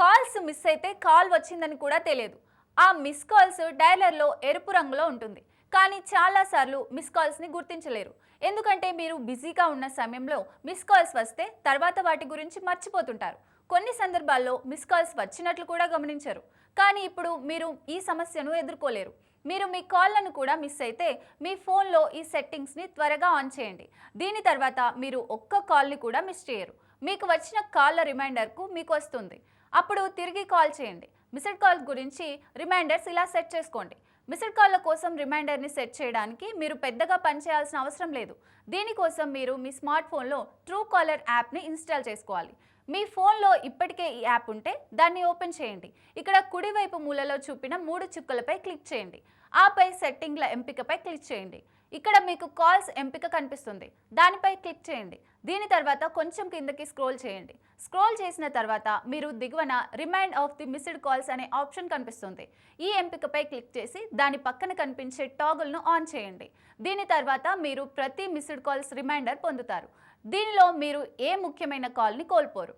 Calls miss అయితే call వచ్చిందని కూడా తెలియదు. ఆ మిస్ కాల్స్ డైలర్లో ఎరుపు రంగులో ఉంటుంది. కానీ చాలాసార్లు మిస్ కాల్స్ని గుర్తించలేరు. ఎందుకంటే మీరు బిజీగా ఉన్న సమయంలో మిస్ కాల్స్ వస్తే తర్వాత వాటి గురించి మర్చిపోతుంటారు. కొన్ని సందర్భాల్లో మిస్ కాల్స్ వచ్చినట్లు కూడా గమనించరు. కానీ ఇప్పుడు మీరు ఈ సమస్యను ఎదుర్కోలేరు. మీరు మీ కాల్లను కూడా మిస్ అయితే మీ ఫోన్లో ఈ సెట్టింగ్స్ని త్వరగా ఆన్ చేయండి. దీని తర్వాత మీరు ఒక్క కాల్ని కూడా మిస్ చేయరు. మీకు వచ్చిన కాళ్ళ రిమైండర్కు మీకు వస్తుంది. అప్పుడు తిరిగి కాల్ చేయండి. మిస్డ్ కాల్ గురించి రిమైండర్స్ ఇలా సెట్ చేసుకోండి. మిస్డ్ కాల్ల కోసం రిమైండర్ని సెట్ చేయడానికి మీరు పెద్దగా పని చేయాల్సిన అవసరం లేదు. దీనికోసం మీరు మీ స్మార్ట్ ఫోన్లో ట్రూ కాలర్ యాప్ని ఇన్స్టాల్ చేసుకోవాలి. మీ ఫోన్లో ఇప్పటికే ఈ యాప్ ఉంటే దాన్ని ఓపెన్ చేయండి. ఇక్కడ కుడివైపు మూలలో చూపిన మూడు చుక్కలపై క్లిక్ చేయండి. ఆపై సెట్టింగ్ల ఎంపికపై క్లిక్ చేయండి. ఇక్కడ మీకు కాల్స్ ఎంపిక కనిపిస్తుంది. దానిపై క్లిక్ చేయండి. దీని తర్వాత కొంచెం కిందకి స్క్రోల్ చేయండి. స్క్రోల్ చేసిన తర్వాత మీరు దిగువన remind of the missed calls అనే ఆప్షన్ కనిపిస్తుంది. ఈ ఎంపికపై క్లిక్ చేసి దాని పక్కన కనిపించే టాగుల్ను ఆన్ చేయండి. దీని తర్వాత మీరు ప్రతి మిస్డ్ కాల్స్ రిమైండర్ పొందుతారు. దీనిలో మీరు ఏ ముఖ్యమైన కాల్ని కోల్పోరు.